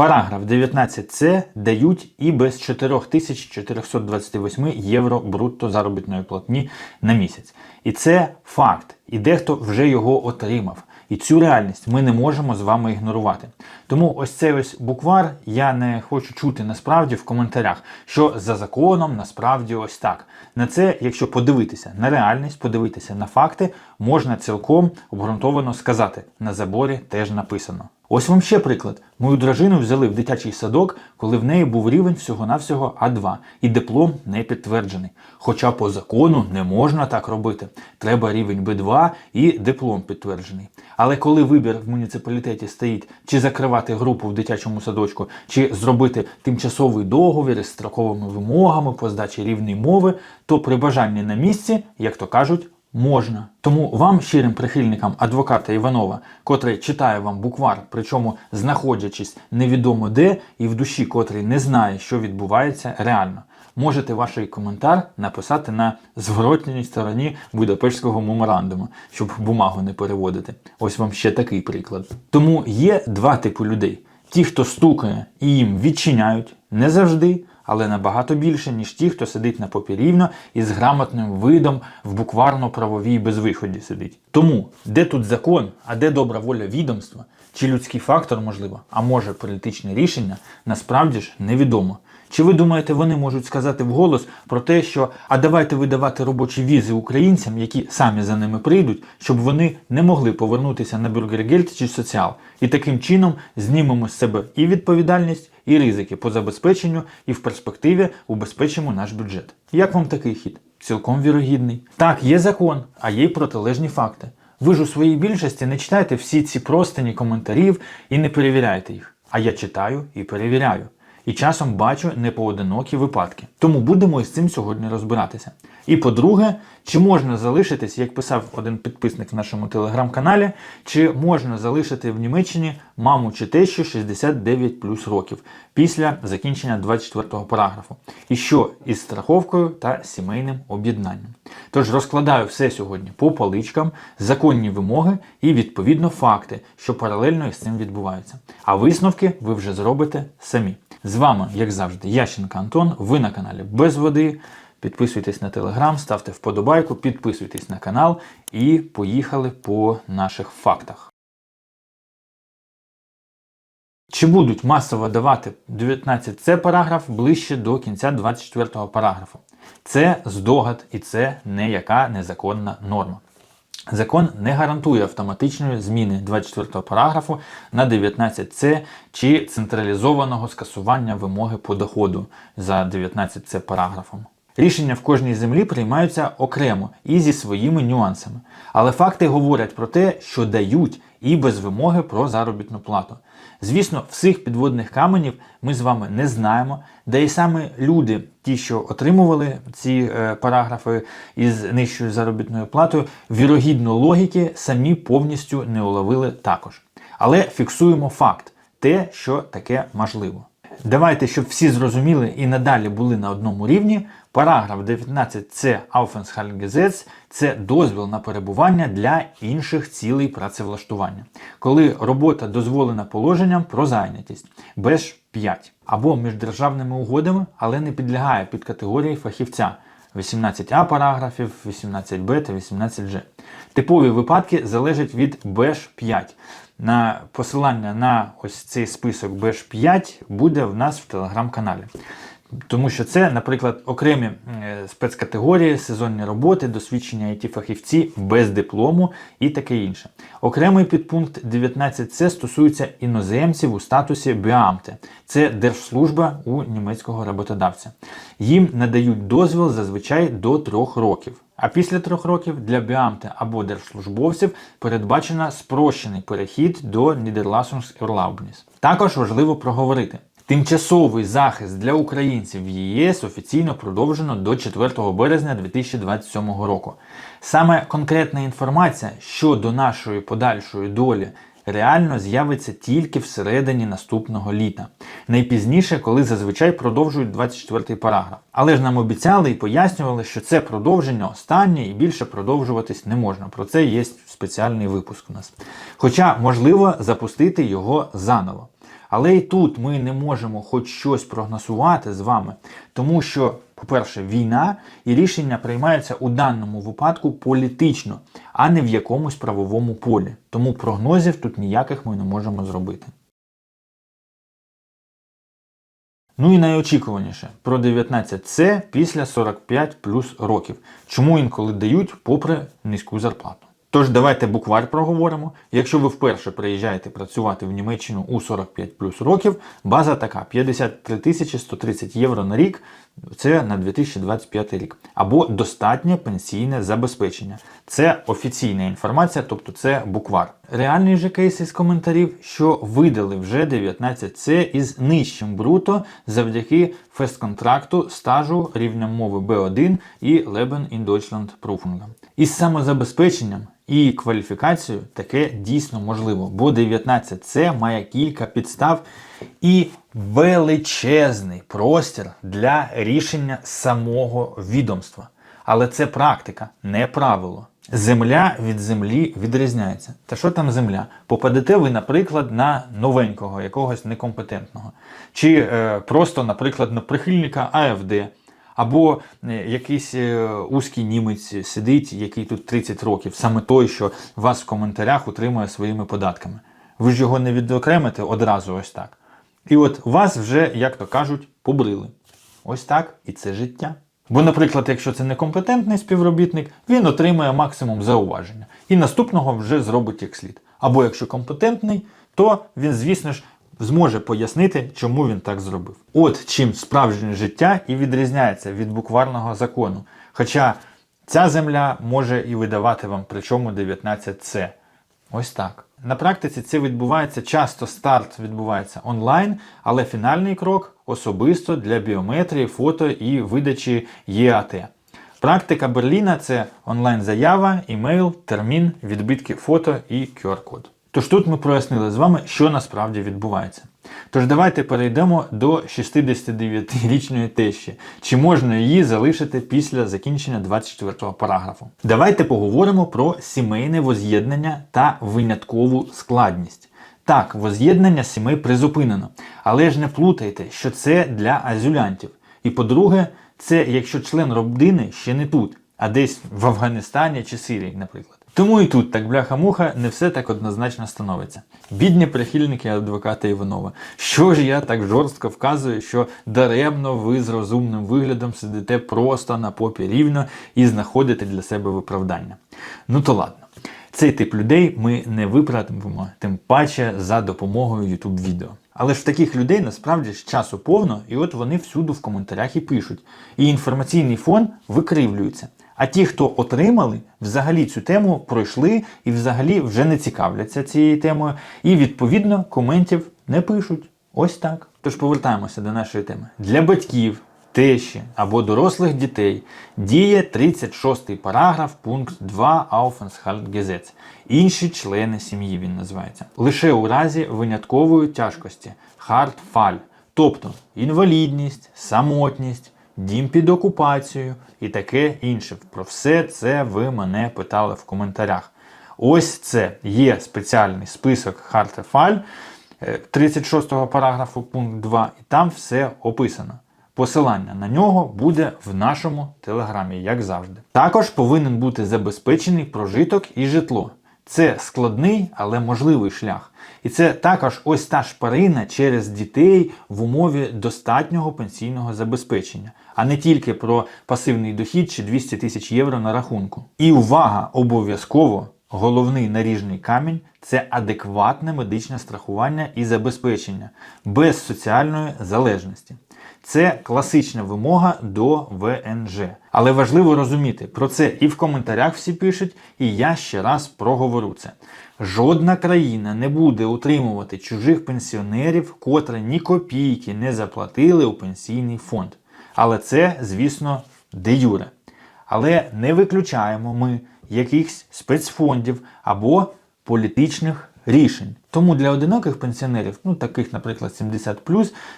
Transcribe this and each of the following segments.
Параграф 19c дають і без 4428 євро брутто заробітної платні на місяць. І це факт. І дехто вже його отримав. І цю реальність ми не можемо з вами ігнорувати. Тому ось цей ось буквар я не хочу чути насправді в коментарях, що за законом насправді ось так. На це, якщо подивитися на реальність, подивитися на факти, можна цілком обґрунтовано сказати. На заборі теж написано. Ось вам ще приклад. Мою дружину взяли в дитячий садок, коли в неї був рівень всього-навсього А2, і диплом не підтверджений. Хоча по закону не можна так робити. Треба рівень Б2 і диплом підтверджений. Але коли вибір в муніципалітеті стоїть, чи закривати групу в дитячому садочку, чи зробити тимчасовий договір із строковими вимогами по здачі рівної мови, то при бажанні на місці, як то кажуть, Можна. Тому вам, щирим прихильникам адвоката Іванова, котрий читає вам буквар, причому знаходячись невідомо де і в душі, котрий не знає, що відбувається реально, можете ваш коментар написати на зворотній стороні Будапештського меморандуму, щоб бумагу не переводити. Ось вам ще такий приклад. Тому є два типи людей: ті, хто стукає і їм відчиняють, не завжди але набагато більше, ніж ті, хто сидить на попі рівно і з грамотним видом в букварно-правовій безвиході сидить. Тому де тут закон, а де добра воля відомства, чи людський фактор, можливо, а може політичне рішення, насправді ж невідомо. Чи ви думаєте, вони можуть сказати вголос про те, що а давайте видавати робочі візи українцям, які самі за ними прийдуть, щоб вони не могли повернутися на бюргергельт чи соціал, і таким чином знімемо з себе і відповідальність, і ризики по забезпеченню, і в перспективі убезпечимо наш бюджет. Як вам такий хід? Цілком вірогідний. Так, є закон, а є й протилежні факти. Ви ж у своїй більшості не читаєте всі ці простині коментарів і не перевіряєте їх. А я читаю і перевіряю і часом бачу непоодинокі випадки. Тому будемо із цим сьогодні розбиратися. І по-друге, чи можна залишитись, як писав один підписник в нашому телеграм-каналі, чи можна залишити в Німеччині маму чи тещу 69 плюс років після закінчення 24-го параграфу, і що із страховкою та сімейним об'єднанням. Тож розкладаю все сьогодні по поличкам, законні вимоги і відповідно факти, що паралельно із цим відбуваються. А висновки ви вже зробите самі. З вами, як завжди, Ященко Антон. Ви на каналі Без Води. Підписуйтесь на телеграм, ставте вподобайку, підписуйтесь на канал і поїхали по наших фактах. Чи будуть масово давати 19 c параграф ближче до кінця 24 параграфу? Це здогад і це не яка незаконна норма. Закон не гарантує автоматичної зміни 24 параграфу на 19С чи централізованого скасування вимоги по доходу за 19С параграфом. Рішення в кожній землі приймаються окремо і зі своїми нюансами. Але факти говорять про те, що дають і без вимоги про заробітну плату. Звісно, всіх підводних каменів ми з вами не знаємо, де і саме люди, ті, що отримували ці е, параграфи із нижчою заробітною платою, вірогідно логіки самі повністю не уловили також. Але фіксуємо факт, те, що таке можливо. Давайте, щоб всі зрозуміли і надалі були на одному рівні. Параграф 19 це Aufenthaltsgesetz – це дозвіл на перебування для інших цілей працевлаштування, коли робота дозволена положенням про зайнятість без 5 або міждержавними угодами, але не підлягає під категорії фахівця. 18а параграфів, 18б та 18G. Типові випадки залежать від беш 5 на посилання на ось цей список беж 5 буде в нас в телеграм-каналі. Тому що це, наприклад, окремі е, спецкатегорії, сезонні роботи, досвідчення it фахівці без диплому і таке інше. Окремий підпункт 19С стосується іноземців у статусі Біамте. Це держслужба у німецького роботодавця. Їм надають дозвіл зазвичай до трьох років. А після трьох років для біамте або держслужбовців передбачено спрощений перехід до Нідерласунgs Також важливо проговорити. Тимчасовий захист для українців в ЄС офіційно продовжено до 4 березня 2027 року. Саме конкретна інформація щодо нашої подальшої долі реально з'явиться тільки всередині наступного літа. Найпізніше, коли зазвичай продовжують 24-й параграф. Але ж нам обіцяли і пояснювали, що це продовження останнє і більше продовжуватись не можна. Про це є спеціальний випуск у нас. Хоча можливо запустити його заново. Але і тут ми не можемо хоч щось прогнозувати з вами, тому що, по-перше, війна і рішення приймаються у даному випадку політично, а не в якомусь правовому полі. Тому прогнозів тут ніяких ми не можемо зробити. Ну і найочікуваніше про 19С після 45 плюс років. Чому інколи дають попри низьку зарплату? Тож давайте букварь проговоримо. Якщо ви вперше приїжджаєте працювати в Німеччину у 45 плюс років, база така 53 тисячі 130 євро на рік. Це на 2025 рік. Або достатнє пенсійне забезпечення. Це офіційна інформація, тобто це буквар. Реальний же кейс із коментарів, що видали вже 19С із нижчим бруто завдяки фестконтракту стажу рівня мови B1 і Leben in Deutschland Prüfung. Із самозабезпеченням і кваліфікацією таке дійсно можливо, бо 19С має кілька підстав і величезний простір для рішення самого відомства. Але це практика, не правило. Земля від землі відрізняється. Та що там земля? Попадете ви, наприклад, на новенького, якогось некомпетентного, чи е, просто, наприклад, на прихильника АФД. Або е, якийсь е, узкий німець сидить, який тут 30 років, саме той, що вас в коментарях утримує своїми податками. Ви ж його не відокремите одразу ось так. І от вас вже, як то кажуть, побрили. Ось так і це життя. Бо, наприклад, якщо це некомпетентний співробітник, він отримує максимум зауваження. І наступного вже зробить як слід. Або якщо компетентний, то він, звісно ж, зможе пояснити, чому він так зробив. От чим справжнє життя і відрізняється від букварного закону. Хоча ця земля може і видавати вам причому 19С. Ось так. На практиці це відбувається часто старт відбувається онлайн, але фінальний крок особисто для біометрії, фото і видачі ЄАТ. Практика Берліна це онлайн-заява, імейл, термін, відбитки фото і QR-код. Тож тут ми прояснили з вами, що насправді відбувається. Тож давайте перейдемо до 69-річної тещі. Чи можна її залишити після закінчення 24-го параграфу? Давайте поговоримо про сімейне воз'єднання та виняткову складність. Так, воз'єднання сімей призупинено, але ж не плутайте, що це для азюлянтів. І по-друге, це якщо член родини ще не тут, а десь в Афганістані чи Сирії, наприклад. Тому і тут так бляха-муха не все так однозначно становиться. Бідні прихильники адвоката Іванова. Що ж я так жорстко вказую, що даремно ви з розумним виглядом сидите просто на попі рівно і знаходите для себе виправдання. Ну то ладно. Цей тип людей ми не виправимо, тим паче за допомогою YouTube відео. Але ж таких людей насправді ж часу повно, і от вони всюди в коментарях і пишуть. І інформаційний фон викривлюється. А ті, хто отримали, взагалі цю тему пройшли і взагалі вже не цікавляться цією темою, і відповідно коментів не пишуть. Ось так. Тож повертаємося до нашої теми. Для батьків, тещі або дорослих дітей діє 36 параграф пункт 2 Aufenthaltsgesetz. Інші члени сім'ї він називається. Лише у разі виняткової тяжкості hard тобто інвалідність, самотність дім під окупацією і таке інше. Про все це ви мене питали в коментарях. Ось це є спеціальний список Хартефаль 36 параграфу пункт 2, і там все описано. Посилання на нього буде в нашому телеграмі, як завжди. Також повинен бути забезпечений прожиток і житло. Це складний, але можливий шлях. І це також ось та шпарина через дітей в умові достатнього пенсійного забезпечення, а не тільки про пасивний дохід чи 200 тисяч євро на рахунку. І увага, обов'язково! Головний наріжний камінь це адекватне медичне страхування і забезпечення без соціальної залежності. Це класична вимога до ВНЖ. Але важливо розуміти, про це і в коментарях всі пишуть, і я ще раз проговорю це. Жодна країна не буде утримувати чужих пенсіонерів, котрі ні копійки не заплатили у пенсійний фонд. Але це, звісно, де юре. Але не виключаємо ми якихось спецфондів або політичних рішень. Тому для одиноких пенсіонерів, ну таких, наприклад, 70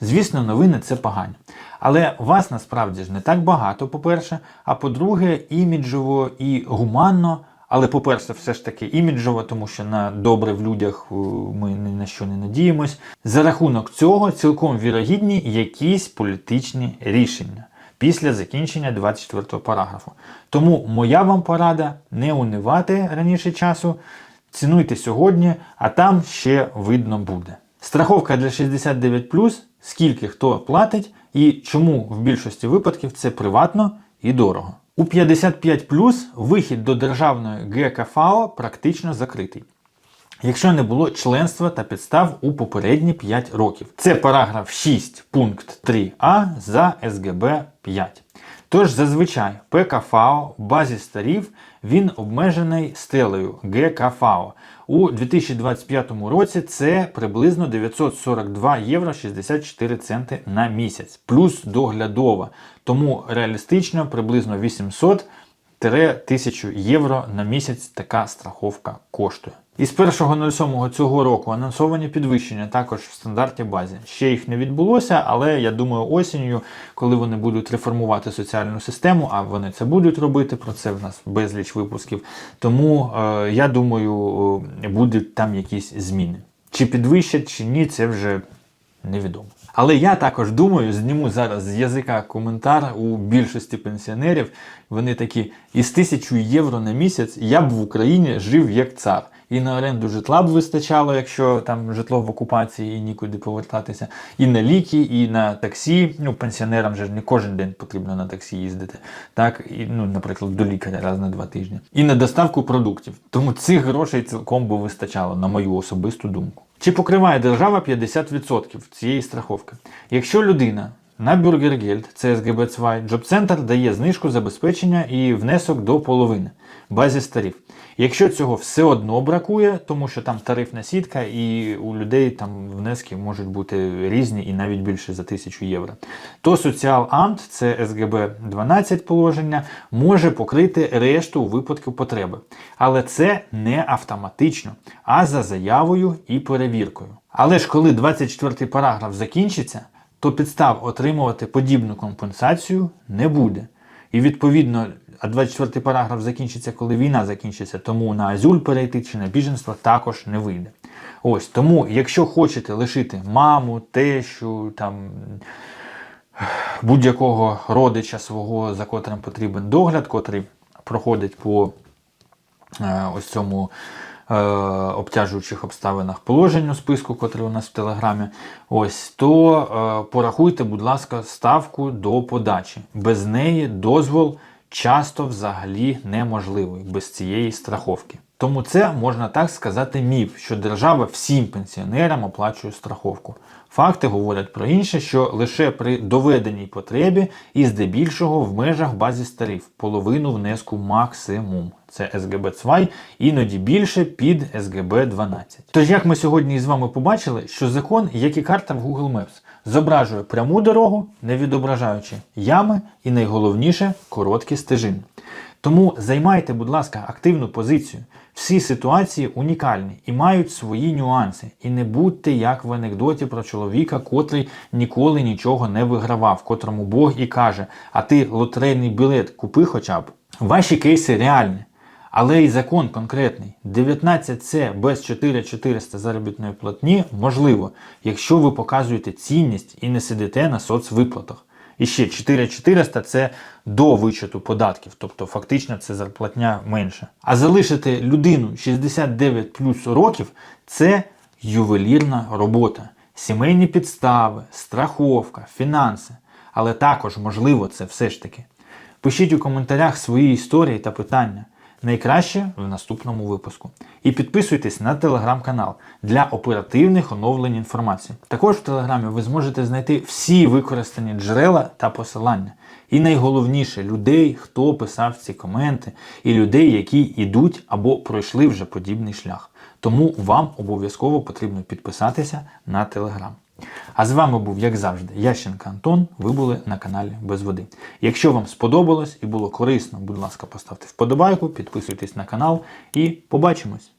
звісно, новини це погані. Але вас насправді ж не так багато, по-перше, а по-друге, іміджово і гуманно Але, по-перше, все ж таки іміджово, тому що на добре в людях е, ми ні на що не надіємось. За рахунок цього цілком вірогідні якісь політичні рішення після закінчення 24 го параграфу. Тому моя вам порада не унивати раніше часу, цінуйте сьогодні, а там ще видно буде. Страховка для 69 скільки хто платить і чому в більшості випадків це приватно і дорого. У 55 вихід до державної ГКФАО практично закритий. Якщо не було членства та підстав у попередні 5 років. Це параграф 6 пункт 3а за СГБ 5. Тож зазвичай ПКФАО базі старів він обмежений стелею ГКФАО. У 2025 році це приблизно 942 євро 64 центи на місяць, плюс доглядова. Тому реалістично приблизно 800 1000 євро на місяць така страховка коштує. І з 1.07 цього року анонсовані підвищення також в стандарті базі. Ще їх не відбулося, але я думаю, осінню, коли вони будуть реформувати соціальну систему, а вони це будуть робити, про це в нас безліч випусків. Тому е, я думаю, е, будуть там якісь зміни. Чи підвищать, чи ні, це вже невідомо. Але я також думаю, зніму зараз з язика коментар у більшості пенсіонерів. Вони такі, із тисячу євро на місяць я б в Україні жив як цар. І на оренду житла б вистачало, якщо там житло в окупації і нікуди повертатися, і на ліки, і на таксі. Ну, пенсіонерам же не кожен день потрібно на таксі їздити. Так, і, ну, наприклад, до лікаря раз на два тижні. І на доставку продуктів. Тому цих грошей цілком би вистачало, на мою особисту думку. Чи покриває держава 50% цієї страховки? Якщо людина на Бюргергельд, це СГБ Цвай, Джоб-центр дає знижку забезпечення і внесок до половини базі старів. Якщо цього все одно бракує, тому що там тарифна сітка, і у людей там внески можуть бути різні і навіть більше за 1000 євро, то Соціал Амт, це СГБ 12 положення, може покрити решту у випадку потреби. Але це не автоматично, а за заявою і перевіркою. Але ж коли 24 параграф закінчиться, то підстав отримувати подібну компенсацію не буде. І відповідно, а 24 параграф закінчиться, коли війна закінчиться, тому на Азюль перейти чи на біженство також не вийде. Ось тому, якщо хочете лишити маму, тещу, там будь-якого родича свого, за котрим потрібен догляд, котрий проходить по е, ось цьому е, обтяжуючих обставинах положень у списку, котрий у нас в Телеграмі, ось, то е, порахуйте, будь ласка, ставку до подачі. Без неї дозвол часто взагалі неможливий, без цієї страховки. Тому це можна так сказати міф, що держава всім пенсіонерам оплачує страховку. Факти говорять про інше, що лише при доведеній потребі і здебільшого в межах базі старів половину внеску максимум. Це СГБ Цвай, іноді більше під СГБ 12. Тож, як ми сьогодні з вами побачили, що закон, як і карта в Google Maps, зображує пряму дорогу, не відображаючи ями і найголовніше короткі стежини. Тому займайте, будь ласка, активну позицію. Всі ситуації унікальні і мають свої нюанси. І не будьте як в анекдоті про чоловіка, котрий ніколи нічого не вигравав, котрому Бог і каже: а ти лотерейний білет купи хоча б. Ваші кейси реальні. Але і закон конкретний. 19С без 4400 заробітної платні можливо, якщо ви показуєте цінність і не сидите на соцвиплатах. І ще 4400 це до вичету податків, тобто фактично це зарплатня менше. А залишити людину 69 плюс років це ювелірна робота, сімейні підстави, страховка, фінанси. Але також можливо це все ж таки. Пишіть у коментарях свої історії та питання. Найкраще в наступному випуску. І підписуйтесь на телеграм-канал для оперативних оновлень інформації. Також в телеграмі ви зможете знайти всі використані джерела та посилання. І найголовніше людей, хто писав ці коменти, і людей, які йдуть або пройшли вже подібний шлях. Тому вам обов'язково потрібно підписатися на телеграм. А з вами був, як завжди, Ященко Антон. Ви були на каналі Без Води. Якщо вам сподобалось і було корисно, будь ласка, поставте вподобайку, підписуйтесь на канал і побачимось!